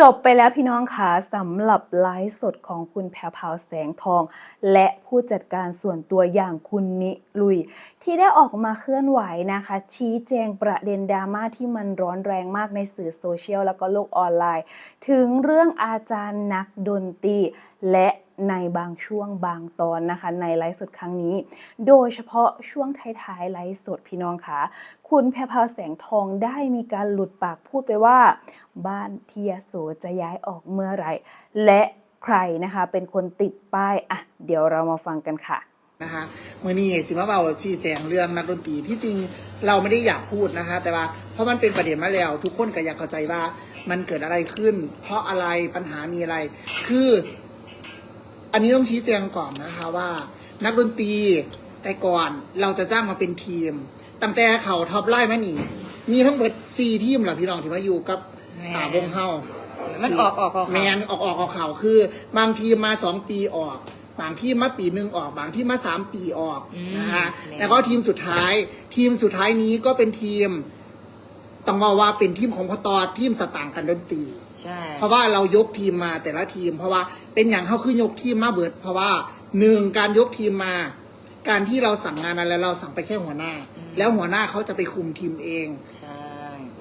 จบไปแล้วพี่น้องคะสำหรับไลฟ์สดของคุณแพรพาวแสงทอง และผู้จัดการส่วนตัวอย่างคุณนิลุย ที่ได้ออกมาเคลื่อนไหวนะคะ ชี้แจงประเด็นดราม่าที่มันร้อนแรงมากในสื่อโซเชียลแล้วก็โลกออนไลน์ ถึงเรื่องอาจารย์นักดนตรีและ ในบางช่วงบางตอนนะคะในไลฟ์สดครั้งนี้ โดยเฉพาะช่วงท้ายๆไลฟ์สดพี่น้องคะคุณแพรพาวแสงทองได้มีการหลุดปากพูดไปว่า บ้านที่ยโสจะย้ายออกเมื่อไหร่ และใครนะคะเป็นคนติดป้ายอะเดี๋ยวเรามาฟังกันค่ะนะคะมือนี้สิมาเบาชี้แจงเรื่องนักดนตรีที่จริงเราไม่ได้อยากพูดนะคะ แต่ว่าเพราะมันเป็นประเด็นมาแล้ว ทุกคนก็อยากเข้าใจว่ามันเกิดอะไรขึ้น เพราะอะไรปัญหามีอะไร คือ อันนี้ต้องชี้แจงก่อนนะคะว่า นักดนตรีแต่ก่อนเราจะจ้างมาเป็นทีมตั้งแต่เขาท็อปไล่มานี่มีทั้งหมดสี่ทีมเหรอพี่น้องที่มาอยู่กับแม่อ่าวงเฮามันออกออกออกแมนออกออกออกข่าวคือ บางทีมมาสองปีออก บางที่มาปีหนึ่งออก บางที่มาสามปีออกอืมนะคะแม่นแล้วก็ทีมสุดท้าย ทีมสุดท้ายนี้ก็เป็นทีมต้องว่าว่าเป็นทีมของพตอทีมสตางค์กันดนตรี ใช่ เพราะว่าเรายกทีมมาแต่ละทีม เพราะว่าเป็นอย่างเขาคือยกทีมมาเบิด เพราะว่าหนึ่งการยกทีมมา การที่เราสั่งงานอะไรเราสั่งไปแค่หัวหน้าแล้วหัวหน้าเขาจะไปคุมทีมเอง ใช่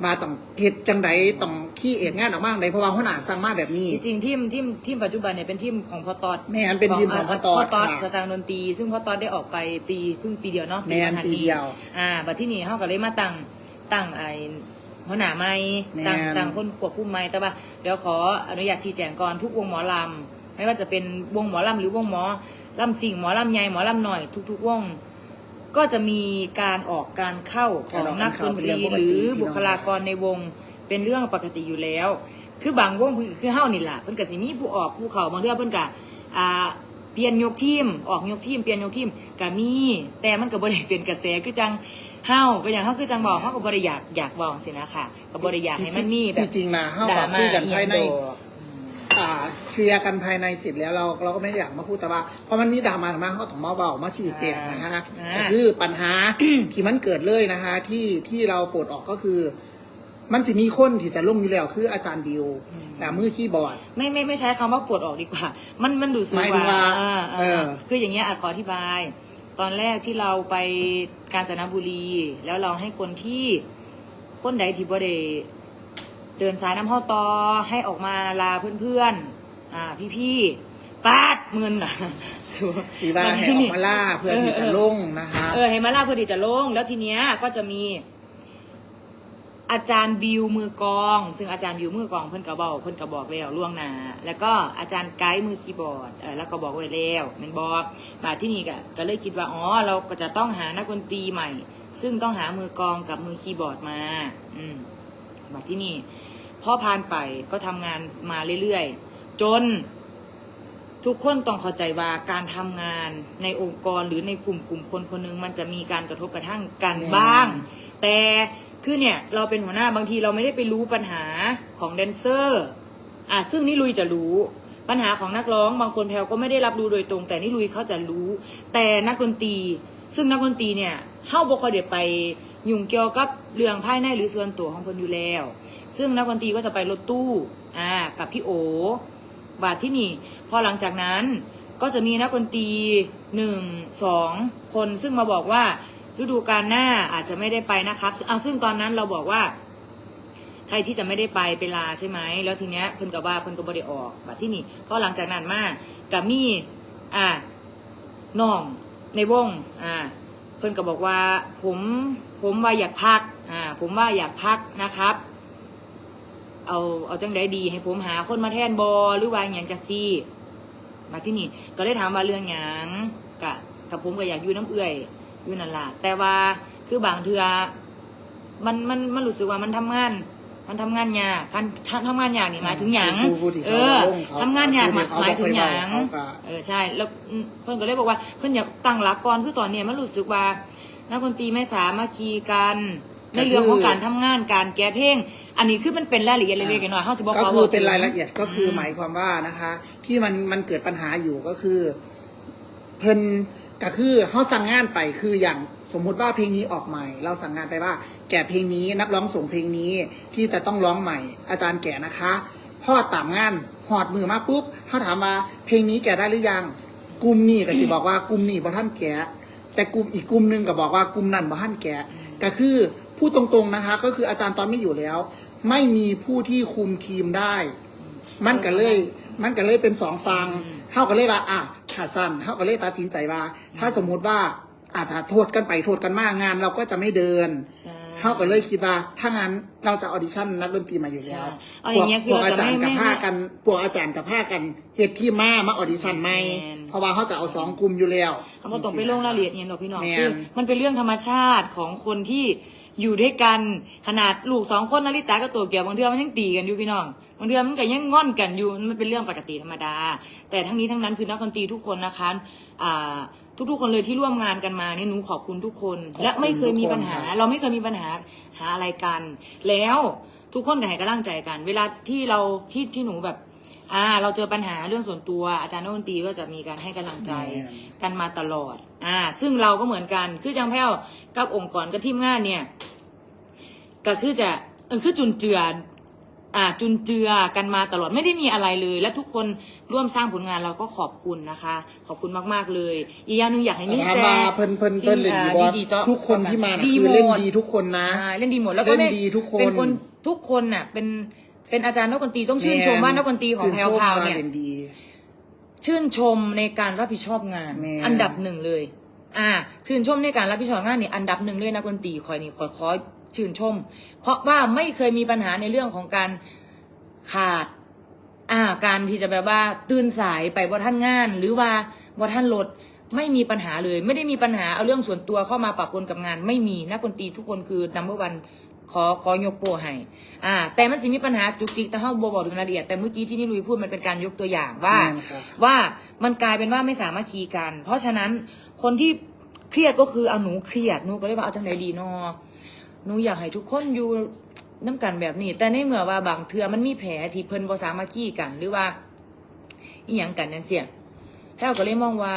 มาต้องเฮ็ดจังไดต้องขี้เอ็ดงานออกมาจั่งใดเพราะว่าหัวหน้าสั่งมาแบบนี้ จริงๆทีมทีมทีมปัจจุบันเนี่ยเป็นทีมของพ่อตอดแม่นเป็นทีมของพ่อตอดพ่อตอดค่ะสตางค์ดนตรีซึ่งพ่อตอดได้ออกไปปีเพิ่งปีเดียวเนาะแม่นผ่าปีเดียว อ่าบัดที่นี่เฮาก็เลยมาตั้งตั้งไอ้ หัวหน้าใหม่แม่นตั้งตั้งคนควบคุมใหม่แต่ว่าเดี๋ยวขออนุญาตชี้แจงก่อนทุกวงหมอลำไม่ว่าจะเป็นวงหมอลำหรือวงหมอลำสิ่งหมอลำใหญ่หมอลำหน่อย ทุกๆวงก็จะมีการออกการเข้าของนักดนตรีหรือบุคลากรในวงเป็นเรื่องปกติอยู่แล้ว คือบางวงคือเฮ้านี่แหละเพิ่นก็สิมีผู้ออกผู้เข้าบางเทื่อเพิ่นก็อ่าเปลี่ยนยกทีมออกยกทีมเปลี่ยนยกทีมก็มีแต่มันก็บ่ได้เป็นกระแสคือจัง เฮาเป็นอย่างเฮาคือจังบอกเฮาก็บ่ได้อยากอยากบอกสินะคะก็บ่ได้อยากให้มันมีแบที่บจริงนะเฮาดราก็ม่าคุยกันอีหภายยังในดอกอ่าเคลียร์กันภายในเสร็จแล้วเราเราก็ไม่ได้อยากมาพูดแต่ว่าเพราะมันมีดราม่ามาเขาต้องมาเบามาชี้แจงนะฮะอ่า ก็คือปัญหา ที่มันเกิดเลยนะคะ ที่ที่เราปลดออกก็คือ มันสิมีคนที่จะลงอยู่แล้วคืออาจารย์บิวแต่มือคีย์บอร์ด ไม่ไม่ไม่ใช้คำว่าปวดออกดีกว่า มันมันดูสึกหมายถึงว่าอ่เออ คืออย่างเงี้ยอะขออธิบาย ตอนแรกที่เราไปกาญจนบุรี แล้วเราให้คนที่คนใดที่บ่ได้เดินสายน้ำห้อตอให้ออกมาลาเพื่อนๆ อ่า พี่ๆปาดเงินอะสัวที่ว่าให้ออกมาล่าเพื่อที่จะลงนะคะ เออให้มาล่าเพื่อที่จะลง แล้วทีเนี้ยก็จะมี อาจารย์บิวมือกลอง ซึ่งอาจารย์บิวมือกลองเพิ่นก็บอกเพิ่นก็บอกแล้วล่วงหน้าแล้วก็อาจารย์ไกด์มือคีย์บอร์ดเออแล้วก็บอกไว้แล้วแมันบอกมาที่นี่ก็ก็เลยคิดว่าอ๋อเราก็จะต้องหานักดนตรีใหม่ ซึ่งต้องหามือกลองกับมือคีย์บอร์ดมา อืมมาที่นี่พอผ่านไปก็ทำงานมาเรื่อยๆ จน ทุกคนต้องเข้าใจว่าการทำงานในองค์กรหรือในกลุ่มกลุ่มคนคนหนึงมันจะมีการกระทบกระทั่งกันแน่บ้าง แต่ คือเนี่ยเราเป็นหัวหน้าบางทีเราไม่ได้ไปรู้ปัญหาของแดนเซอร์อะซึ่งนี่ลุยจะรู้ ปัญหาของนักร้องบางคนแพลวก็ไม่ได้รับรู้โดยตรง แต่นี่ลุยเขาจะรู้ แต่นักดนตรี ซึ่งนักดนตรีเนี่ยเฮาบ่คอยได้ไปยุ่งเกี่ยวกับเรื่องภายในหรือส่วนตัวของคนอยู่แล้ว ซึ่งนักดนตรีก็จะไปรถตู้อ่ากับพี่โอบาทที่นี่ พอหลังจากนั้นก็จะมีนักดนตรีหนึ่งสองคนซึ่งมาบอกว่า ฤดูกาลหน้าอาจจะไม่ได้ไปนะครับเอาซึ่งตอนนั้นเราบอกว่า ใครที่จะไม่ได้ไปเป็นลาใช่ไหมแล้วทีเนี้ยเพิ่นกับว่าเพิ่นก็บ่ได้ออกบัดที่นี่พอหลังจากนั้นมากับมีอ่าน้องในวงอ่าเพิ่นก็บอกว่า ผมผมว่าอยากพักอ่าผมว่าอยากพักนะครับเอาเอาจังได้ดีให้ผมหาคนมาแทนบอหรือว่าอย่างจะซี่มาที่นี่ ก็เลยถามว่าเรื่องหยังกะกับผมก็อยากอยู่น้ำเอื่อย อยู่นั่นล่ะ แต่ว่าคือบางเทือมันมันมันรู้สึกว่ามันทำงาน มันทำงานยากการทำทำงานยากนี่หมายถึงหยังผู้ผู้ที่เอเขาอลงเขาทำงานยากหมายผู้ที่เขาหมายถึงหยังเขาก็เออใช่ แล้วอืมเพื่อนก็เลยบอกว่า เพื่อนอยากตั้งหลักก่อนคือตอนเนี้ยมันรู้สึกว่านักดนตรีไม่สามารถคีกันในเรื่องของการทำงานการแก้เพลง อันนี้คือมันเป็นรายละเอียดเล็กๆน้อยๆเขาจะบอกก็เขาคืบออกเป็นถึงรายละเอียดก็คือหมายความว่านะคะ ที่มันมันเกิดปัญหาอยู่ก็คือ เพิ่น ก็คือเขาสั่งงานไปคืออย่างสมมุติว่าเพลงนี้ออกใหม่ เราสั่งงานไปว่า แก่เพลงนี้นักร้องส่งเพลงนี้ที่จะต้องร้องใหม่ อาจารย์แก่นะคะพ่อตามงานหอดมือมาปุ๊บเขาถามว่าเพลงนี้แกะได้หรือยังกลุ่มนี้ก็สิบอกว่ากลุ่มนี้บ่ท่านแกะแต่กลุ่มอีกกลุ่มหนึงก็บอกว่ากลุ่มนั้นบ่ท่านแกะก็คือพูดตรงๆนะคะ ก็คืออาจารย์ตอนไม่อยู่แล้ว ไม่มีผู้ที่คุมทีมได้ มันก็เลย มันก็เลยเป็นสองฟังเท่ากันเลยว่าอะ ขาสั้นเท่ากันเลยตัดสินใจว่า ถ้าสมมุติว่าอาถ้าโทษกันไปโทษกันมากงาน เราก็จะไม่เดินใช่เท่ากันเลยคิดว่าถ้างั้นเราจะออดิชั่นนักดนตรีมาอยู่แล้วใช่เอาอย่างเงี้ยคือพวกเราอาจะจารย์ไม่กับไม่ผ้ากันพวกอาจารย์กับผ้ากันเฮ็ดที่มามาออดิชั่นไหมแม่นเพราะว่าเขาจะเอาสองกลุ่มอยู่แล้วเขาบอกต้องไปลงรายละเอียดเนี่ยหรอกพี่น้องแม่นคือมันเป็นเรื่องธรรมชาติของคนที่ อยู่ด้วยกันขนาดลูกสองคนนาริตากับตัวเกียวบางเทือมันยังตีกันอยู่พี่น้องบางเทือมันก็ยังงอนกันอยู่มันเป็นเรื่องปกติธรรมดา แต่ทั้งนี้ทั้งนั้นคือนักดนตรีทุกคนนะคะอ่าทุกๆคนเลยที่ร่วมงานกันมานี่หนูขอบคุณทุกคนขอบคุณและไม่เคยมีปัญหาทุกคนครับเราไม่เคยมีปัญหาหาอะไรกัน แล้วทุกคนก็ให้กำลังใจกัน เวลาที่เราที่ที่หนูแบบอ่าเราเจอปัญหาเรื่องส่วนตัวอาจารย์นักดนตรีก็จะมีการให้กำลังใจกันมาตลอดอ่าซึ่งเราก็เหมือนกันคือจังแพ้วกับองค์กรกับทีมงานเนี่ย ก็คือจะเออคือจุนเจืออ่าจุนเจือกันมาตลอดไม่ได้มีอะไรเลย และทุกคนร่วมสร้างผลงานเราก็ขอบคุณนะคะ ขอบคุณมากๆเลย อีกอย่างหนึ่งอยากให้มีถามแต่ว่าเพิ่นเพิ่นเพิ่นเล่นดีบอสต่อทุกคนที่มาน่ะดีคือหมเล่นดดีทุกคนนะ อ่าเล่นดีหมดแล้วก็ไม่เล่นดีทุกคน เป็นคนทุกคนน่ะเป็นเป็นอาจารย์นักดนตรีต้องชื่นชมว่านักดนตรีของแพรวพราวเนี่ย ชื่ชมว่ล่ดี ชื่นชมในการรับผิดชอบงาน แม่ อันดับหนึ่งเลย อ่า ชื่นชมในการรับผิดชอบงานนี่อันดับหนึ่งเลยนะดนตรีคอยนี่ขอขอ ชื่นชม เพราะว่าไม่เคยมีปัญหาในเรื่องของการขาดอ่าการที่จะแบบว่าตื่นสายไปบ่ท่านงาน หรือว่าบ่ท่านรถไม่มีปัญหาเลย ไม่ได้มีปัญหาเอาเรื่องส่วนตัวเข้ามาปะปนกับงาน ไม่มีนักดนตรีทุกคนคือ number one ขอขอยกโปรให้อ่า แต่มันสิมีปัญหาจุกจิกแต่เฮาบ่บอกถึงรายละเอียดแต่เมื่อกี้ที่นี่ลุยพูดมันเป็นการยกตัวอย่างว่าแม่นครับว่ามันกลายเป็นว่าไม่สามารถคีกัน เพราะฉะนั้นคนที่เครียดก็คือเอาหนูเครียดหนูก็เลยว่าเอาจังไหนดีเนอ หนูอยากให้ทุกคนอยู่น้ำกันแบบนี้ แต่ในเมื่อว่าบางเทือมันมีแผลที่เพิ่นบ่สามารถคีกันหรือว่าอีหยังกันนั่นเสียแพลก็เลยมองว่า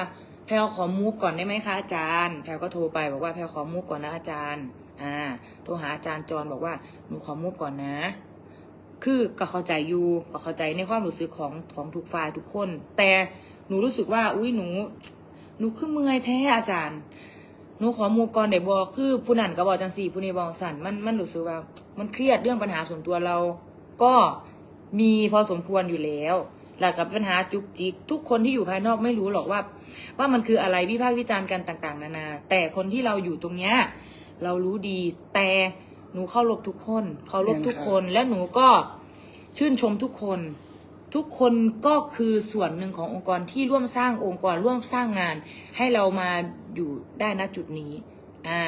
แพลขอมูฟก่อนได้ไหมคะอาจารย์ แพลก็โทรไปบอกว่าแพลขอมูฟก่อนนะอาจารย์ อ่า โทรหาอาจารย์จรบอกว่าหนูขอมูฟก่อนนะ คือก็เข้าใจอยู่ก็เข้าใจในความรู้สึกของของทุกฝ่ายทุกคน แต่หนูรู้สึกว่า อุ้ยหนู หนูคือเมื่อยแท้อาจารย์ หนูขอมูฟก่อนได้บอคือผู้นั้นก็บอกจังสี่ผู้นี้บอกสั่นมันมันรู้สึกว่ามันเครียดเรื่องปัญหาส่วนตัวเรา ก็มีพอสมควรอยู่แล้วแล้วกับปัญหาจุกจิกทุกคนที่อยู่ภายนอกไม่รู้หรอกว่า ว่ามันคืออะไรวิพากษ์วิจารณ์กันต่างๆ นานา แต่คนที่เราอยู่ตรงเนี้ยเรารู้ดีแต่หนูเข้ารบทุกคน เคารพทุกคนและหนูก็ชื่นชมทุกคน ทุกคนก็คือส่วนหนึ่งขององค์กรที่ร่วมสร้างองค์กรร่วมสร้างงาน ให้เรามาอยู่ได้ณจุดนี้ อ่า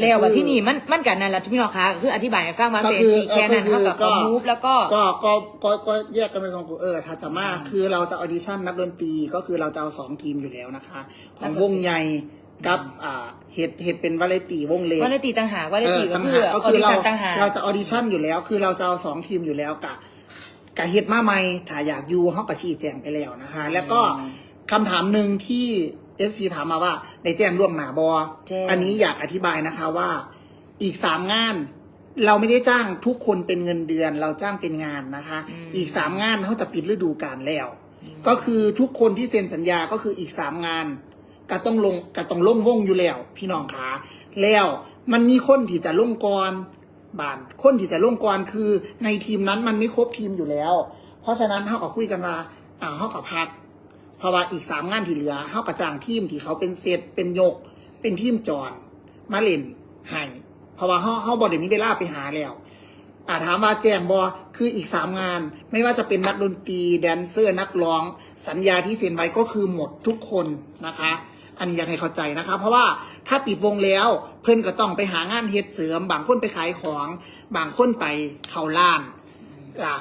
แล้วว่าที่นี่มันมันกันนั่นแหละพี่น้องคะคืออธิบายให้ฟังว่าก็เป็นคือสีแค่นั้นก็คือเท่ากับก็เขามูฟแล้วก็ก็ก็ก็ก็แยกกันเป็นสองกลุ่มเออถ้าจะมากอืมคือเราจะออดิชั่นนักดนตรีก็คือเราจะเอาสองทีมอยู่แล้วนะคะขนัอกงดนตรีวงใหญ่กับอ่าเห็ดเห็ดเป็นวาเลตีวงเล็กว่าได้ตีต่างหากว่าได้ตีก็ต่างคือหากอก็อคือดิเราชั่นต่างหากเราจะออดิชั่นอยู่แล้ว คือเราจะเอาสองทีมอยู่แล้วกะ กะเฮ็ดมาใหม่ถ้าอยากอยู่เฮาก็ชี้แจงไปแล้วนะคะ แล้วก็คำถามหนึ่งที่ FC ถามมาว่าได้แจ้งร่วมหนาบอแจ้ง อันนี้อยากอธิบายนะคะว่าอีกสามงาน เราไม่ได้จ้างทุกคนเป็นเงินเดือน เราจ้างเป็นงานนะคะ อีกสามงานเขาจะปิดฤดูกาลแล้ว ก็คือทุกคนที่เซ็นสัญญาก็คืออีกสามงานก็ต้องลงก็ต้องลงวงอยู่แล้ว พี่น้องขาแล้วมันมีคนที่จะลงกร บานคนที่จะลงกรคือในทีมนั้นมันไม่ครบทีมอยู่แล้ว เพราะฉะนั้นเขาก็คุยกันว่าอ่าเขากับพักเพราะว่าอีกสามงานที่เหลือเขากระจ้างทีมที่เขาเป็นเซตเป็นยก เป็นทีมจอนมาเล่นให้เพราะว่าเขาเขาบอดเดี๋ยวมีเวลาไปหาแล้วอ่าถามว่าแจ้งบอคืออีกสามงาน ไม่ว่าจะเป็นนักดนตรีแดนเซอร์นักร้อง สัญญาที่เซ็นไว้ก็คือหมดทุกคนนะคะ อันนี้อยากให้เข้าใจนะคะเพราะว่าถ้าปิดวงแล้วเพื่อนก็ต้องไปหางานเฮ็ดเสริม บางคนไปขายของ บางคนไปเข้าร้านล่ะ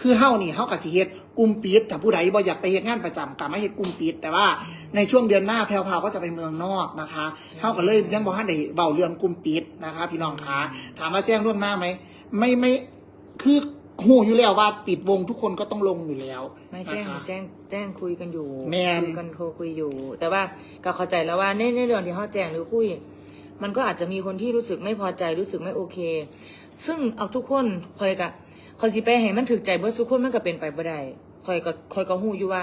คือเฮ้านี่เฮ้ากับสิเฮ็ดกลุ่มปิดถ้าผู้ใดบ่อยากไปเฮ็ดงานประจำก็มาเฮ็ดกลุ่มปิด แต่ว่าในช่วงเดือนหน้าแพรวๆก็จะไปเมืองนอกนะคะเฮ้าก็เลยยังบ่ทันได้เบาเรื่องกลุ่มปิดนะคะ พี่น้องคะถามว่าแจ้งล่วงหน้าไหมไม่ไม่คือ หูอยู่แล้วว่าปิดวงทุกคนก็ต้องลงอยู่แล้วไม่แจ้งนะคะ แจ้งแจ้งคุยกันอยู่แม่น คุยกันโทรคุยอยู่ แต่ว่าก็เข้าใจแล้วว่าในในเรื่องที่เขาแจ้งหรือคุย มันก็อาจจะมีคนที่รู้สึกไม่พอใจรู้สึกไม่โอเค ซึ่งเอาทุกคนคอยกับคอยสิไปให้มันถึกใจเบิดสุกคนมันก็เป็นไปบ่ได้คอยก็คอยก็ฮู้อยู่ว่า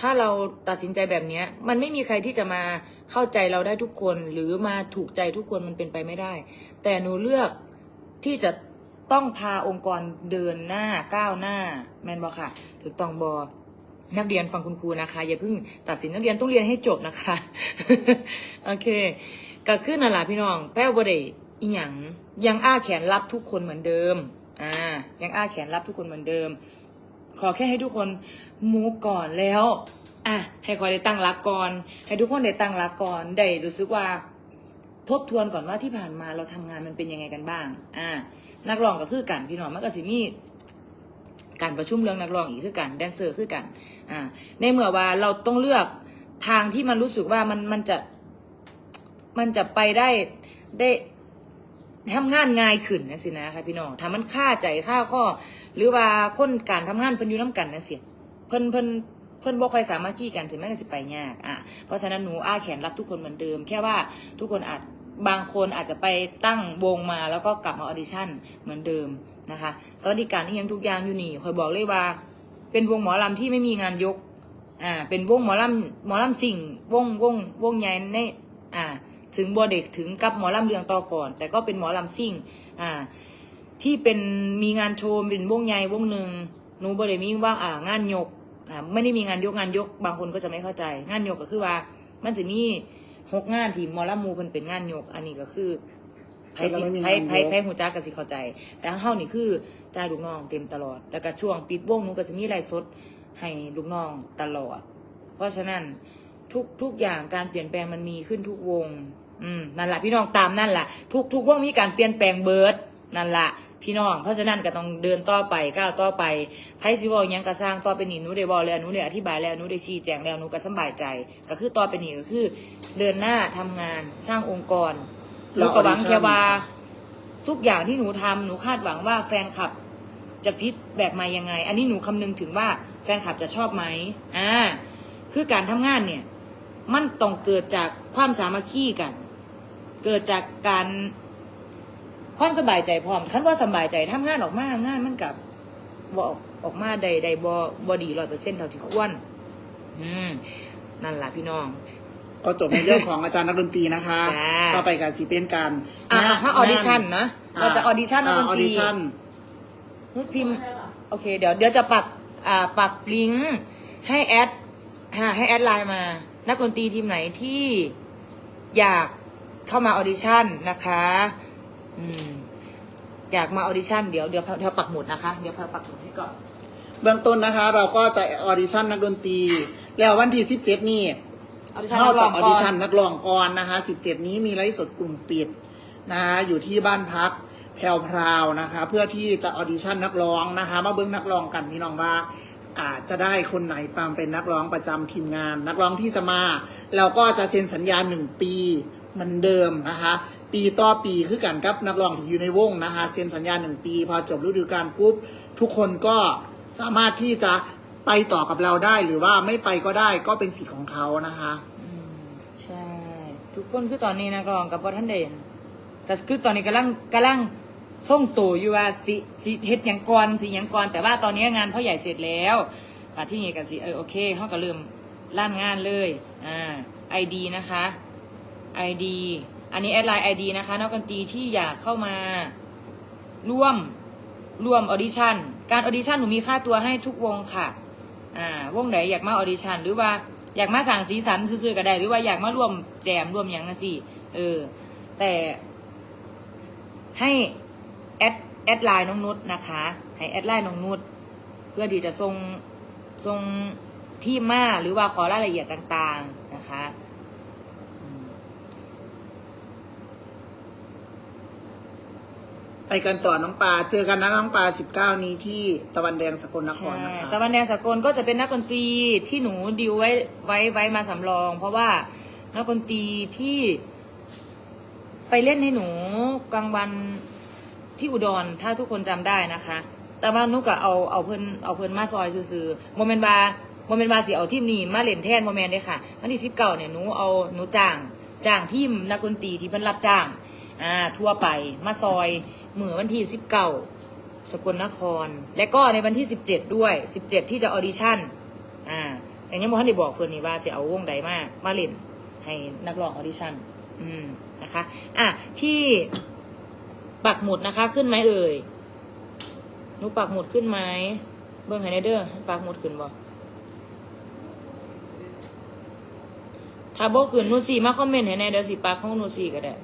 ถ้าเราตัดสินใจแบบเนี้ย มันไม่มีใครที่จะมาเข้าใจเราได้ทุกคน หรือมาถูกใจทุกคนมันเป็นไปไม่ได้ แต่หนูเลือกที่จะ ต้องพาองค์กรเดินหน้าก้าวหน้า แมนบอค่ะถูกต้องบอนักเรียนฟังคุณครูนะคะ อย่าเพิ่งตัดสินนักเรียนต้องเรียนให้จบนะคะ โอเค ก็ขึ้นน่ะล่ะพี่น้อง แป้วบไดอีหยังยังอ้าแขนรับทุกคนเหมือนเดิม อ่า ยังอ้าแขนรับทุกคนเหมือนเดิม ขอแค่ให้ทุกคนมูฟก่อนแล้ว อะ ให้คอยได้ตั้งรักก่อน ให้ทุกคนได้ตั้งรักก่อน ได้รู้สึกว่า ทบทวนก่อนว่าที่ผ่านมาเราทำงานมันเป็นยังไงกันบ้าง อ่า นักร้องก็คือกันพี่น้องมันก็สิมีการประชุมเรื่องนักร้องอีกคือกันแดนเซอร์คือกันอ่าในเมื่อว่าเราต้องเลือกทางที่มันรู้สึกว่ามันมันจะมันจะไปได้ได้ทำงานง่ายขึ้นนะสินะคะพี่น้องถ้ามันค่าใจค่าข้อ หรือว่าคนการทำงานเพิ่นอยู่น้กันนะเสิเพิ่นเพิ่นเพิ่นบ่ค่อยสามารถขี้กันถึงแม้จะไปยากอะเพราะฉะนั้นหนูอ้าแขนรับทุกคนเหมือนเดิม แค่ว่าทุกคนอาจ บางคนอาจจะไปตั้งวงมาแล้วก็กลับมาออดิชั่นเหมือนเดิมนะคะสวัสดิการที่ยังทุกอย่างอยู่นี่คอยบอกเลยว่า เป็นวงหมอลำที่ไม่มีงานยกอ่าเป็นวงหมอลำหมอลำสิ่งวงวงวงใหญ่ในอ่าถึงบัวเด็กถึงกับหมอลำเรืองต่อก่อน แต่ก็เป็นหมอลำซิ่งอ่าที่เป็นมีงานโชว์เป็นวงใหญ่วงหนึ่งหนูบ่ได้มีว่าอ่างานยกอ่าไม่ได้มีงานยกงานยกบางคนก็จะไม่เข้าใจ งานยกก็คือว่ามันจะมี หกงานที่หมอลำหมูเพิ่นเป็นงานยก อันนี้ก็คือไผแล้วสิไม่มีไผงานยกไผไผหูจักก็สิเข้าใจ แต่เฮานี่คือจ่ายลูกน้องเต็มตลอด แล้วก็ช่วงปิดวงหนูก็จะมีไลฟ์สดให้ลูกน้องตลอด เพราะฉะนั้นทุกทุกอย่างการเปลี่ยนแปลงมันมีขึ้นทุกวง อืมนั่นแหละพี่น้องตามนั่นแหละทุกทุกวงมีการเปลี่ยนแปลงเบิร์ดนั่นแหละ พี่น้อง เพราะฉะนั้นก็ต้องเดินต่อไปก้าวต่อไปไพ่ซิวอลยังกระสร้างต่อไปนี่หนูได้บอกแล้วหนูได้อธิบายแล้วหนูได้ชี้แจงแล้วหนูก็สำบายใจ ก็คือต่อไปนี่ก็คือ เดินหน้าทำงานสร้างองค์กรหนูก็หวังแค่ว่าทุกอย่างที่หนูทำหนูคาดหวังว่าแฟนคลับจะฟีดแบกมายังไง อันนี้หนูคำนึงถึงว่าแฟนคลับจะชอบไหมอ่าคือการทำงานเนี่ย มันต้องเกิดจากความสามัคคีกัน เกิดจากการ ความสบายใจพร้อมคันว่าสบายใจทำงานออกมางานมันกับบออกออกมาใดใดบอบอดีร้อยเปอร์เซ็นต์เท่าที่ควรอืมนั่นแหละพี่น้องก็จบในเรื่องของอาจารย์นักดนตรีนะคะจ้าก็ไปกับสีเป็นการอะงนถ้าออดิชั่นนะเราจะออดิชั่นนักดนออตรีดิชั่นนุชพิมพ์โอเค เดี๋ยวเดี๋ยวจะปักอ่าปักลิงก์ให้แอดฮะให้แอดไลน์มา นักดนตรีทีมไหนที่อยากเข้ามาออดิชั่นนะคะ อืมอยากมาออดิชั่นเดี๋ยวเดี๋ยวเดี๋ยวปักหมุดนะคะ เดี๋ยวปักหมุดให้ก่อน เบื้องต้นนะคะ เราก็จะออดิชั่นนักดนตรี แล้ววันที่17 นี่ audition เข้านักร้จาอกงอก่ออนดิชั่นนักร้องก่อนนะคะ 17 นี้มีไลฟ์สดกลุ่มปิดนะคะอยู่ที่บ้านพักแพรวพราวนะคะ เพื่อที่จะออดิชั่นนักร้องนะคะ มาเบิ้งนักร้องกันพี่น้องว่าอาจจะได้คนไหนปามเป็นนักร้องประจำทีมงาน นักร้องที่จะมา เราก็จะเซ็นสัญญาหนึ่งปีเหมือนเดิมนะคะ ปีต่อปีคือกันกับนักร้องที่อยู่ในวงนะคะเซ็นสัญญาหนึ่งปี พอจบฤดูกาลปุ๊บทุกคนก็สามารถที่จะไปต่อกับเราได้หรือว่าไม่ไปก็ได้ก็เป็นสิทธิ์ของเขานะคะอืมใช่ ทุกคนคือตอนนี้นักร้องกับบอท่านเด่นแต่คือตอนนี้กำลังกำลังส่งตัวอยู่ว่าสิสิเฮ็ดหยังก่อนสิหยังก่อนแต่ว่าตอนนี้งานพ่อใหญ่เสร็จแล้วอ่ที่นี่กันสิเออโอเคเขาก็เริ่มล่านงานเลยอ่าไอดีนะคะไอดี อันนี้แอดไลน์ไอดีนะคะนักดนตรีที่อยากเข้ามาร่วมร่วมออดิชั่น การออดิชั่นหนูมีค่าตัวให้ทุกวงค่ะ อ่าวงไหนอยากมาออดิชั่นหรือว่าอยากมาสั่งสีสันซื่อๆก็ได้ หรือว่าอยากมาร่วมแจมร่วมอย่างนั้นสิเออ แต่ให้แอดแอดไลน์น้องนุชนะคะ ให้แอดไลน์น้องนุชเพื่อที่จะส่งส่งที่มาหรือว่าขอรายละเอียดต่างๆนะคะอืม ไปกันต่อน้องปลาเจอกันนะน้องปลา19นี้ที่ตะวันแดงสกลนครใช่นะคะตะวันแดงสากลก็จะเป็นนักดนตรีที่หนูดิวไว้ไว้ไว้มาสำรอง เพราะว่านักดนตรีที่ไปเล่นให้หนูกลางวันที่อุดรถ้าทุกคนจำได้นะคะ แต่ว่านุกอะเอาเอาเพิ่นเอาเพิ่นมาซอยซื่อๆโมเมนบาโมเมนบาสิเอาทีมนี้มาเล่นแทนโมเมนได้ค่ะวันที่สิบเก้าเนี่ยหนูเอาหนูจ้างจ้างทีมนักดนตรีที่เพิ่นรับจ้าง อ่าทั่วไปมาซอยเหมือวันที่สิบเก้าสกลนคร และก็ในวันที่สิบเจ็ดด้วยสิบเจ็ดที่จะออดิชั่นอ่าอย่างนี้มอฮันได้บอกเพื่อนนี่ว่าจะเอาวงใดมามาเล่นให้นักร้องออดิชั่นอืมนะคะอะที่ปักหมุดนะคะ ขึ้นไหมเอ่ยหนูปักหมุดขึ้นไหมเบื้องไฮเดอร์ปักหมุดขึ้นบ่ถ้าบขึ้นนูสีมาคอมเมนต์ให้แน่เดี๋ยวสิปักของนูสีก็ได้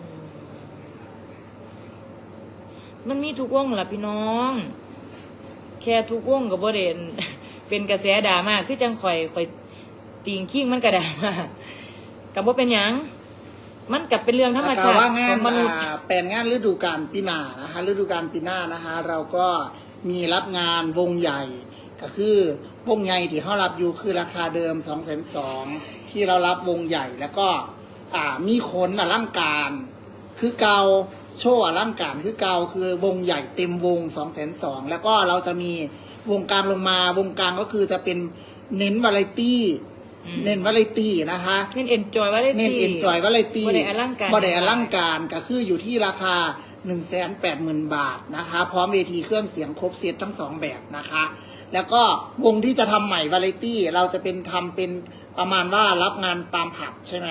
อืม มันมีทุกวงแหละพี่น้อง แค่ทุกวงกับบ่เด่นเป็นกระแสดราม่าคือจังข่อยข่อยติงคิงมันกระดราม่ากับว่าเป็นหยัง มันกับเป็นเรื่องธรรมชาติว่างาขนองมนุษย์ อ่าแปลนงานฤดูกาลปีหน้านะคะฤดูกาลปีหน้านะคะ เราก็มีรับงานวงใหญ่ ก็คือวงใหญ่ที่เขารับอยู่คือราคาเดิม2องแสนสองที่เรารับวงใหญ่แล้วก็อ่ามีขนอลังการ คือเกา โชว์อลังการคือเกาคือวงใหญ่เต็มวง2องแสนสองแล้วก็เราจะมีวงกลางลงมาวงกลางก็คือจะเป็นเน้นวาไรตี้อืมเน้นวาไรตี้นะคะเน้นเอนจอยว่าได้เน้นเอ็นจอยว่าเลยตีบ่ได้อลังการบ่ได้อลังการก็คืออยู่ที่ราคา1 8 0 0 0 0บาทนะคะ พร้อมเวทีเครื่องเสียงครบเซตทั้งสองแบบนะคะ แล้วก็วงที่จะทำใหม่วาไรตี้เราจะเป็นทำเป็นประมาณว่ารับงานตามผับใช่ไหม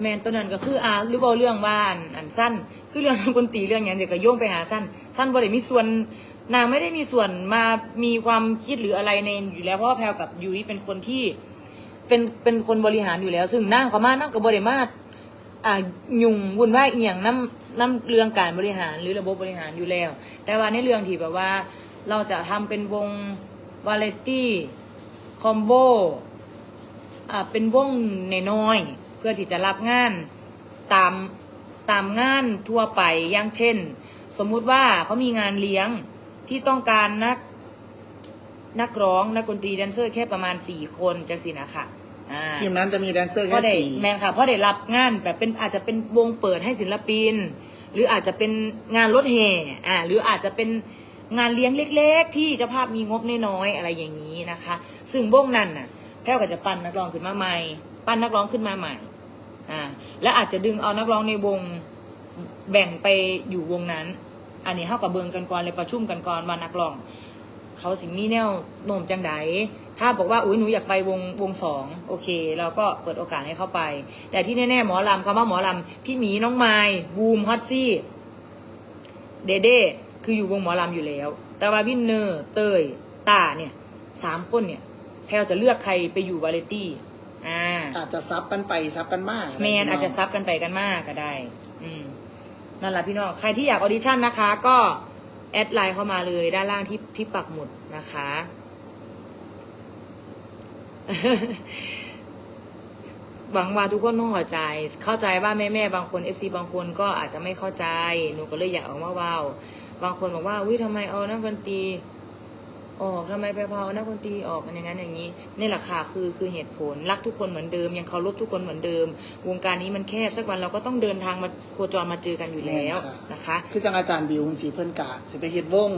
แมนตัวนั้นก็คืออ่าหรือบอกเรื่องว่าอันอันสั้น คือเรื่องดนตรีเรื่องอย่างเดียวก็โยงไปหาสั้นสั้นบ่ได้มีส่วนนางไม่ได้มีส่วนมามีความคิดหรืออะไรในอยู่แล้วเพราะว่าแพลวกับยุ้ยเป็นคนที่เป็นเป็นคนบริหารอยู่แล้ว ซึ่งนั่งเขามานั่งกับบริมาอ่ายุ่งวุ่นวายอีหยังน้ำน้ำเรื่องการบริหารหรือระบบบริหารอยู่แล้ว แต่ว่าในเรื่องที่แบบว่า เราจะทำเป็นวงวาเลตี้คอมโบอ่าเป็นวงในน้อยเพื่อที่จะรับงานตาม ตามงานทั่วไปอย่างเช่น สมมุติว่าเขามีงานเลี้ยงที่ต้องการนักนักร้องนักดนตรีแดนเซอร์แค่ประมาณสี่คนจังสินะค่ะอ่าทีมนั้นจะมีแดนเซอร์เพราะแค่ได้สี่แมนค่ะเพราะได้รับงานแบบเป็นอาจจะเป็นวงเปิดให้ศิลปิน หรืออาจจะเป็นงานรถแห่อ่าหรืออาจจะเป็นงานเลี้ยงเล็ก ๆ ที่เจ้าภาพมีงบน้อยๆอะไรอย่างนี้นะคะ ซึ่งวงนั้นน่ะแพ้วก็จะปั้นนักร้องขึ้นมาใหม่ ปั้นนักร้องขึ้นมาใหม่ อ่าและอาจจะดึงเอานักร้องในวงแบ่งไปอยู่วงนั้น อันนี้เข้ากับเบิงกันก่อนเลยประชุมกันก่อนว่านักร้อง เขาสิมีแนวโน้มจังไดถ้าบอกว่าอุ้ยหนูอยากไปวงวงสองโอเค เราก็เปิดโอกาสให้เขาไป แต่ที่แน่ๆหมอลำคำว่าหมอลำพี่หมีน้องไม้บูมฮอตซี่เดเด้คืออยู่วงหมอลำอยู่แล้ว แต่ว่าวินเนอร์เตยตาเนี่ยสามคนเนี่ยแพลวจะเลือกใครไปอยู่วาเลตี้ อ่าอาจจะซับกันไปซับกันมากแมนอาจจะซับกันไปกันมากก็ได้ อืมนั่นแหละพี่น้องใครที่อยากออดิชั่นนะคะ ก็แอดไลน์เข้ามาเลยด้านล่างที่ที่ปักหมุดนะคะ หวังว่าทุกคนต้องเข้าใจ เข้าใจว่าแม่แม่ๆบางคนเอฟซีบางคนก็อาจจะไม่เข้าใจหนูก็เลยอยากออกมาเว้าบางคนบอกว่าวิทำไมเอานักดนตรี ออกทำไมไปพาเอานักดนตรีออกกันอย่างนั้นอย่างนี้นี่แหละค่ะคือคือเหตุผลรักทุกคนเหมือนเดิม ยังเคารพทุกคนเหมือนเดิม วงการนี้มันแคบสักวันเราก็ต้องเดินทางมาโคจรมาเจอกันอยู่แล้วนะคะ คือจังอาจารย์บิวสีเพิ่นกะสิไปเฮ็ดวง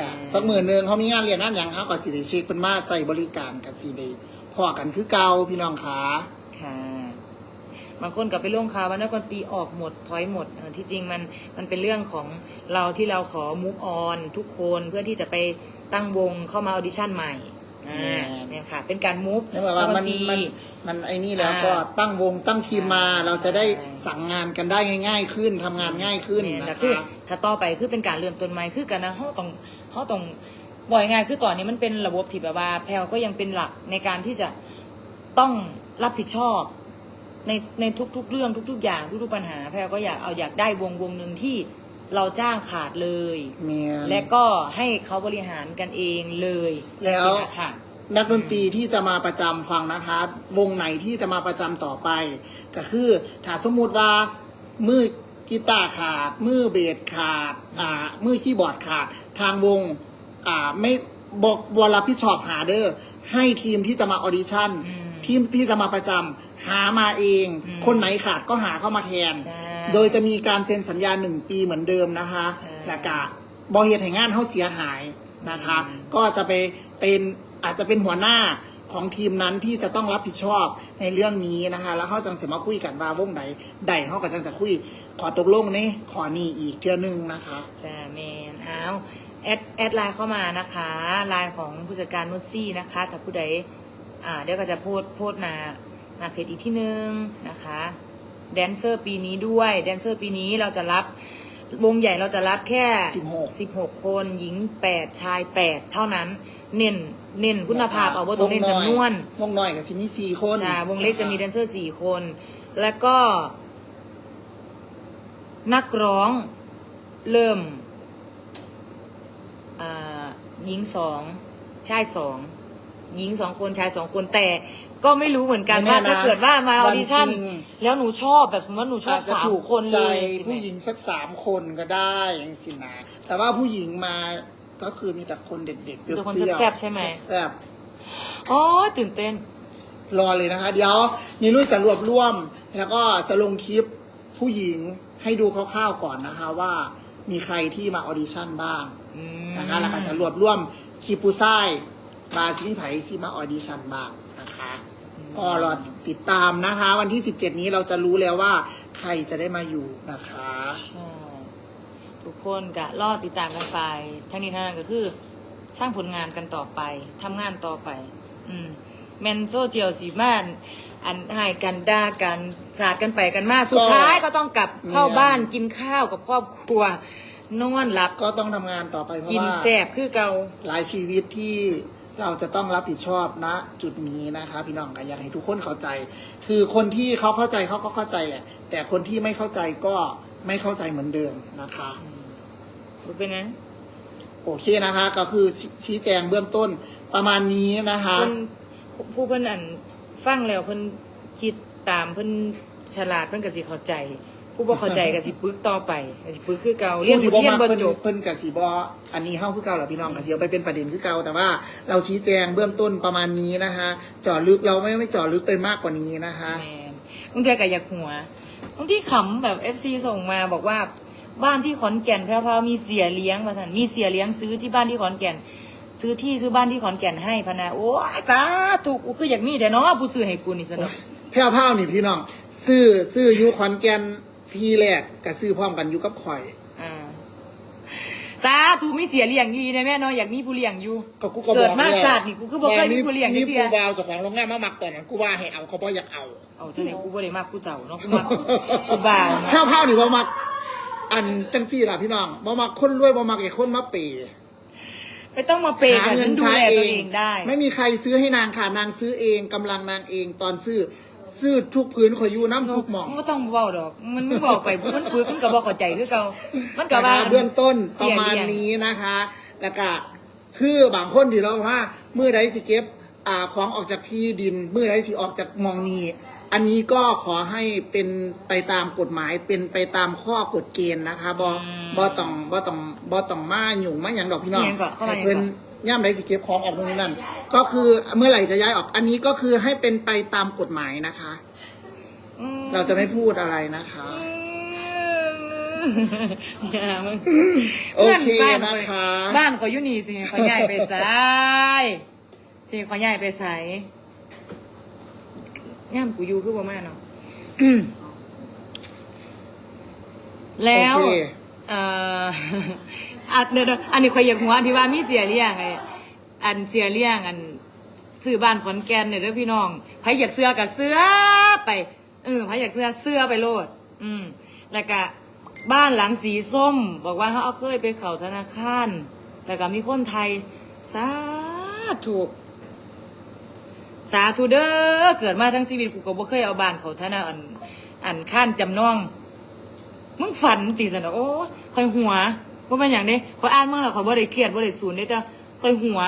กะอืมสักหมื่นหนึงเขามีงานเรียนงานหยังเขาก็สิได้เช็คเพิ่นมาใส่บริการกับสิได้พอกันคือเก่าพี่น้องขาค่ะ บางคนกลับไปลงข่าวว่านักดนตรีออกหมดถอยหมดเออที่จริงมันมันเป็นเรื่องของเราที่เราขอมูฟออนทุกคนเพื่อที่จะไปตั้งวงเข้ามาออดิชั่นใหม่อ่าเนี่ยค่ะ เป็นการมูฟนั่นหมายว่ามันดนตรีมันมันไอ้นี่แล้วอ่าก็ตั้งวงตั้งทีมมาใช่เราจะได้ใช่สั่งงานกันได้ง่าย ๆ ขึ้นทำงานง่ายขึ้นเนี่ยนะแต่คือคะถ้าต่อไปคือเป็นการเริ่มต้นใหม่คือกันนะเขาต้องเขาต้องบ่อยง่ายคือตอนนี้มันเป็นระบบที่แบบว่าแพลก็ยังเป็นหลักในการที่จะต้องรับผิดชอบ ในในทุกๆเรื่องทุก ๆ อย่างทุกๆปัญหาแพลก็อยากเอาอยากได้วงวงหนึ่งที่เราจ้างขาดเลยเมียนและก็ให้เขาบริหารกันเองเลยแล้ว สินะค่ะ นักดนตรีที่จะมาประจำฟังนะคะ วงไหนที่จะมาประจำต่อไป ก็คือถ้าสมมุติว่ามือกีตาร์ขาด มือเบสขาดอ่ามือคีย์บอร์ดขาด ทางวงอ่าไม่บอกบอรับผิดชอบหาเด้อให้ทีมที่จะมาออดิชั่นอืม ทีมที่จะมาประจำหามาเอง อืมคนไหนขาดก็หาเข้ามาแทน ใช่โดยจะมีการเซ็นสัญญาหนึ่งปีเหมือนเดิมนะคะใช่และกะบอเหตุแห่งงานเขาเสียหายนะคะ อืม ก็จะไปเป็นอาจจะเป็นหัวหน้าของทีมนั้นที่จะต้องรับผิดชอบในเรื่องนี้นะคะ แล้วเขาจังจะมาคุยกันว่าวงใดใดเขาก็จังจะคุย ขอตกลงนี่ขอนี่อีกเทื่อนึงนะคะ จ้าแมนอ้าวแอดแอดไลน์เข้ามานะคะไลน์ของผู้จัดการนุชซี่นะคะ ถ้าผู้ใด อ่าเดี๋ยวก็จะโพสต์โพสต์หนาหนาเพจอีกที่หนึ่งนะคะแดนเซอร์ปีนี้ด้วยแดนเซอร์ปีนี้เราจะรับวงใหญ่เราจะรับแค่ 16 16 คนหญิง 8 ชาย 8 เท่านั้น เน้นเน้นคุณภาพเอาว่าตรงเน้นจำนวน วงน้อยกับซิมีสี่คนใช่วงเล็กจะมีแดนเซอร์สี่คน แล้วก็ นักร้องเริ่มอ่าหญิงสองชายสอง หญิงสองคนชายสองคนแต่ก็ไม่รู้เหมือนกันว่าถ้าเกิดว่ามาออดิชั่นแล้วหนูชอบแบบสมมติว่าหนูชอบอาจจะสามถูกคนใจเลยสิแม่ผู้หญิงสักสามคนก็ได้อย่างสินะแต่ว่าผู้หญิงมาก็คือมีแต่คนเด็กๆเปรี้มีแต่คนยวๆแซ่บๆใช่ไหมแซ่บอ๋อตื่นเต้น ๆรอเลยนะคะ เดี๋ยวนี่ลุยจะรวบรวม แล้วก็จะลงคลิปผู้หญิงให้ดูคร่าวๆก่อนนะคะ ว่ามีใครที่มาออดิชั่นบ้าง อืม นะคะแล้วก็จะรวบรวมคลิปผู้ชายบาซิมิไผ่ที่มาออดิชั่นบ้างนะคะ ก็รอติดตามนะคะ วันที่ 17 นี้เราจะรู้แล้วว่า ใครจะได้มาอยู่นะคะ ใช่ทุกคนก็รอติดตามกันไป ทั้งนี้ทั้งนั้นก็คือ สร้างผลงานกันต่อไปทำงานต่อไป อืมแมนโซเจียวสีมานอันให้กันด่ากันสาดกันไปกันมาสุดท้ายก็ต้องกลับเข้าบ้านกินข้าวกับครอบครัวนอนหลับก็ต้องทำงานต่อไปเพราะกินว่าแสบคือเกาหลายชีวิตที่ เราจะต้องรับผิดชอบณจุดนี้นะคะพี่น้องก็อยากให้ทุกคนเข้าใจ คือคนที่เขาเข้าใจเขาก็เข้าใจแหละ แต่คนที่ไม่เข้าใจก็ไม่เข้าใจเหมือนเดิมนะคะรู้เป็นไงโอเคนะคะ ก็คือชี้ชี้แจงเบื้องต้นประมาณนี้นะคะเพิ่นผู้เพิ่นอันฟังแล้วเพิ่นคิดตามเพิ่นฉลาดเพิ่นก็สิเข้าใจ ผู้บ่เข้าใจก็สิปึกต่อไปก็สิปึกคือเก่าเรียนบทเรียนบ่เพิ่นจบ เพิ่นกับสีบออันนี้เข้าคือเก่าเหรอพี่น้องกับสีเอาไปเป็นประเด็นคือเก่าแต่ว่าเราชี้แจงเบื้องต้นประมาณนี้นะคะเจาะลึกเราไม่ไม่เจาะลึกไปมากกว่านี้นะคะ แม่นบางทีก็อยากหัวบางทีขำแบบ FC ส่งมาบอกว่า บ้านที่ขอนแก่นแพรวๆมีเสียเลี้ยงมาท่านมีเสียเลี้ยงซื้อที่บ้านที่ขอนแก่น ซื้อที่ซื้อบ้านที่ขอนแก่นให้พะนะโอ้ยจ้าถูกกูคืออยากมีแต่เนาะผู้ซื้อให้กูนี่สนุก แพ้วพราวนี่พี่น้องซื้อซื้ออยูขอนแก่น ทีแรกกับซื้อพร้อมกันอยู่กับข่อยอ่าสาถูกไม่เสียเลี้ยงอยีนะแม่เนาะอยากมีผู้เลี้ยงอยู่ ก็กูก็บอกเกิดมาแล้วศาสตร์นี่กูคือบ่เคยมีผู้เลี้ยงนี่ที่เดีกูย วาวเจ้าของโรงงานมาหมักตอนนั้นกูว่าให้เอาเขาบ่อยากเอาเอาเท่าไหร่กูบ่ได้มากกูเจ้าเนาะกูมากูบ่าวนะแพ้วพราวนี่บ่มัก อันจังซี่ล่ะพี่น้องบ่มักคนรวยบ่มักไอ้คนมาเปย์ไม่ต้องมาเปย์กับฉันดูแลตัวเองได้ ไม่มีใครซื้อให้นางค่ะนางซื้อเองกำลังนางเองตอนซื้อ ซื้อทุกพื้นขอยอยู่น้ำทุกหม่อง มันก็ต้องเว้าดอก มันไม่บอกไปมันปึกมันก็บ่เข้าใจคือเก่ามันก็นะว่าคะเบื้องต้นประมาณเสียเลี้ยงนี้นะคะ แล้วก็คือบางคนที่เราว่าเมื่อใดสิเก็บอ่าของออกจากที่ดินเมื่อใดสิออกจากหมองนี้อันนี้ก็ขอให้เป็นไปตามกฎหมายเป็นไปตามข้อกฎเกณฑ์นะคะบอบอต้องบอต้องบอต้องมาหยุ่งมาอย่างดอกพี่น้องเอียงก่อน เข้ามาให้เอียงก่อนเพิ่นย่ำไรสิเก็บของออกตรงนี้นั่น ก็คือเมื่อไหร่จะย้ายออก อันนี้ก็คือให้เป็นไปตามกฎหมายนะคะ อืมเราจะไม่พูดอะไรนะคะ อย่ามึงโอเคบ้านะคะ บ้านเขาอยู่นี่สิเขาย้ายไปไสายสิเขาย้ายไปไสย่ามกูอยู่คือบ่มาเนาะแล้ว โอเค เอ่อ อะเดี๋ยวๆอันนี้ข่อยอยากหัวที่ว่ามีเสียเลี้ยงไออันเสียเลี้ยงอันซื้อบ้านขอนแก่นเนี่ยเด้อพี่น้องใครอยากเสื้อกับเสื้อไปเออใครอยากเสื้อเสื้อไปโลด อืมแล้วก็บ้านหลังสีส้ม บอกว่าเขาเอาเคยไปเข้าธนาคารแล้วก็มีคนไทยสาธุสาธุเด้อเกิดมาทั้งชีวิตกูก็บ่เคยเอาบ้านเขาธนาอันอันข้านจำนอง มึงฝันตีสันดอกโอ้คอยหัว ว่าเป็นอย่างนี้คอยอ่านเมื่อไหร่คอยบ่ได้เครียดบ่ได้สูนได้แต่คอยหัว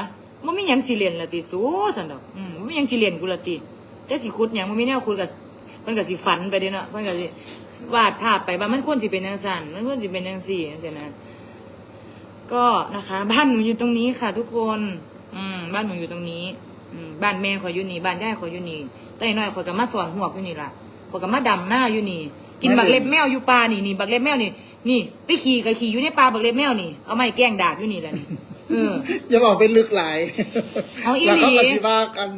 มันไมีหยังสิเรียนละติสูสันดอกอืมมันมีหยังสิเรียนกูละติแต่สิคุดหยังมันมีแนวคุดกับมันก็สิฝันไปเด้เนาะมันก็สิวาดภาพไปว่ามันควรสิเป็นจังซั่นมันควรสิเป็นจังซี่จังซี่นะก็นะคะ บ้านหนูอยู่ตรงนี้ค่ะ ทุกคน อืม บ้านหนูอยู่ตรงนี้อืมบ้านแม่ขอยอยู่นี่บ้านย่ายขอยอยู่นี่แต่น้อยขอยก็มาสอนหัวอยู่นี่ล่ะขอยก็มาดำหน้าอยู่นี่ กินบักเล็บแมวอยู่ป่านี่นี่บักเล็บแมวนี่ นี่ ไปขี่ก็ขี่อยู่ในป่าบักเล็บแมวนี่ เอาไม้แกล้งดาดอยู่นี่แหละนี่เออ อย่าบอกเป็นลึกหลายเอาอีหลี แล้วก็ปฏิว่ากัน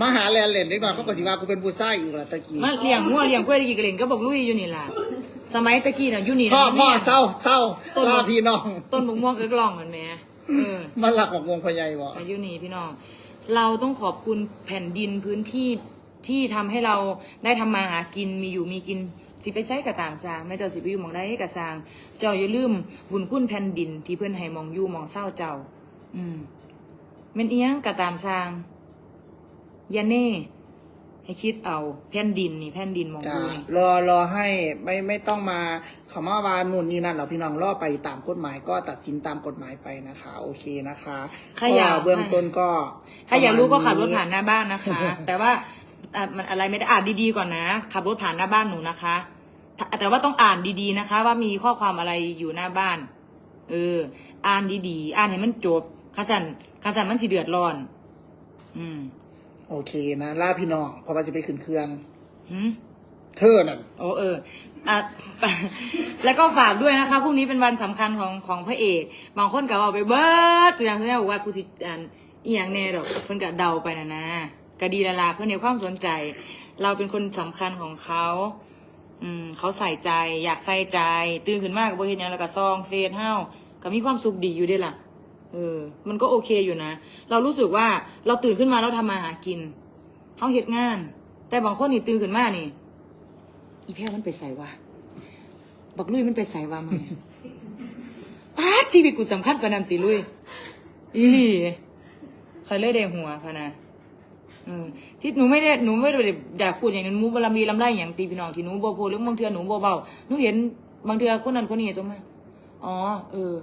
มาหาแลนเล่นนิดหน่อยเขาก็สิว่ากูเป็นผู้ชายอีกละตะกี้ มาเลี้ยงงัวเลี้ยงกล้วยตะกี้ก็เล่นก็บอกลุยอยู่นี่ล่ะ สมัยตะกี้น่ะอยู่นี่พ่อน่ะพ่อนี่ยเศร้าเศร้าต้นลาพี่น้อง ต้นบกม่วงเอิกล่องเหมือนแหม่เออ มันหลักของวงพญายบ่อายุนี่พี่น้อง เราต้องขอบคุณแผ่นดินพื้นที่ที่ทำให้เราได้ทำมาหากินมีอยู่มีกิน สิไปใช้กระต่างสร้างแม่เจ้าสิไปอยู่หมองได้กระสร้าง เจ้าอย่าลืมบุญคุณแผ่นดิน ที่เพื่อนให้หมองอยู่หมองเศร้าเจ้า อืมแม่นเอียงกระตามสร้างอยาเน่ให้คิดเอาแผ่นดินนี่แผ่นดินหมองอจ้ายู่นี่ รอรอให้ไม่ไม่ต้องมาคำว่าวานู่นนี่นั่นเราพี่น้องรอไปตามกฎหมายก็ตัดสินตามกฎหมายไปนะคะ โอเคนะคะใครอยาก ก็เบื้องต้นก็ใครอยากรู้ก็ขับรถประมณผ่านหน้าบ้านนะคะ แต่ว่าอะมันอะไรไม่ได้อ่านดีๆก่อนนะ ขับรถผ่านหน้าบ้านหนูนะคะ แต่แต่ว่าต้องอ่านดีๆนะคะ ว่ามีข้อความอะไรอยู่หน้าบ้าน เออ อ่านดีๆ อ่านให้มันจบข้าสันข้าสันมันสิเดือดร้อน อืม โอเคนะล่าพี่น้องเพอว่าจะไปขึ้นเครื่องหืมเธอนั่นโอ้เอออะแล้วก็ฝากด้วยนะคะพรุ่งนี้เป็นวันสำคัญของของพระเอก บางคนก็เอาไปเบิร์ดตัวอย่างเช่นบอกว่ากูสิอ่านอีหยังแน่ดอกเพิ่นก็เดาไปนะนะก็ดีละลาเพื่อนในความสนใจ เราเป็นคนสำคัญของเขา อืม เขาใส่ใจ อยากใส่ใจ ตื่นขึ้นมากกับเห็นยังแล้วก็ซองเฟซเฮาก็มีความสุขดีอยู่ด้วยล่ะ เออ มันก็โอเคอยู่นะ เรารู้สึกว่าเราตื่นขึ้นมาแล้วทำมาหากินเขาเฮ็ดงาน แต่บางคนนี่ตื่นขึ้นมานี่ อีแพ้มันไปใส่วะบักลุยมันไปใส่วะมึงเนี่ยอ้าชีวิตกูสำคัญกว่านั้นติลุยอีหลีใครเลยได้หัวพะนะ เออที่หนูไม่ได้หนูไม่ได้อยากพูดอย่างนั้นหนูบารมีลำไรอย่างตีพี่น้องที่หนูบ่พูดเรื่องบางเทือหนูบ่เบาหนูเห็นบางเทือคนนั้นคนนี้จงมาอ๋อเออ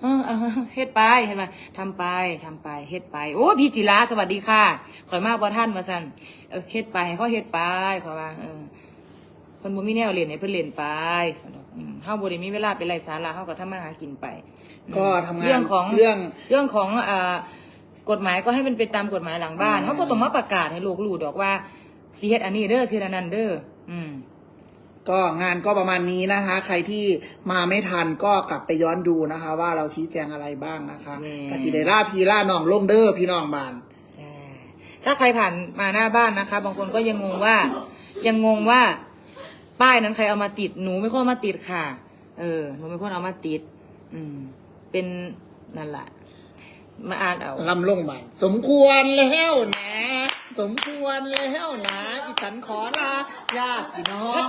เออเออเฮ็ดไปเห็นไหมทำไปทำไปเฮ็ดไป โอ้พี่จิราสวัสดีค่ะข่อยมากบ่ท่านมาสั่นเออเฮ็ดไปให้เขาเฮ็ดไปข่อยว่าเออเพิ่นบ่มีแนวเล่นให้เพิ่นเล่นไปสนุกอืมเฮาบ่ได้มีเวลาไปไล่สาระเฮาก็ทำมาหากินไปอืมก็ทำงานเรื่องของเรื่องเรื่องของอ่า กฎหมายก็ให้มันเป็นตามกฎหมายหลังบ้านอืมเฮาก็ต้องมาประกาศให้โลกรู้ดอกว่าสิเฮ็ดอันนี้เด้อสิเฮ็ดอันนั้นเด้ออืมก็งานก็ประมาณนี้นะคะ ใครที่มาไม่ทันก็กลับไปย้อนดูนะคะ ว่าเราชี้แจงอะไรบ้างนะคะแน่กสิเดล่าพีล่าน้องลงเด้อพี่น้องบานอ่าถ้าใครผ่านมาหน้าบ้านนะคะ บางคนก็ยังงงว่า ยังงงว่าป้ายนั้นใครเอามาติดหนูไม่ค่อยเอามาติดค่ะ เออหนูไม่ค่อยเอามาติด อืม เป็นนั่นแหละ มาอ่านเอาลำลงบานสมควรแล้วนะ สมควรแล้วนะอีสันขอลาญาติพี่น้อง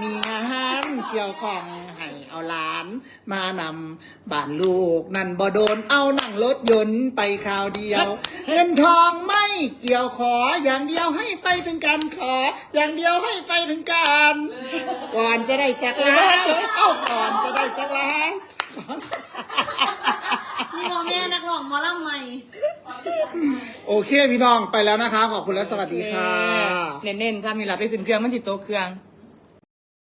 มีงานเกี่ยวของให้เอาหลาน มานำบ้านลูก นั่นบ่โดนเอานั่งรถยนต์ไปคราวเดียว เงินทองไม่เกี่ยวขออย่างเดียวให้ไปถึงการขอ อย่างเดียวให้ไปถึงการก่อนจะได้จักรลาเอ้าก่อนจะได้จักรลานี่ โมแม่นักร้องหมอลำใหม่ โอเคพี่น้องไปแล้วนะคะ ขอบคุณและสวัสดีค่ะ เน้นๆซ้ำนี่ละไปขึ้นเครื่องมันติดโตะเครื่อง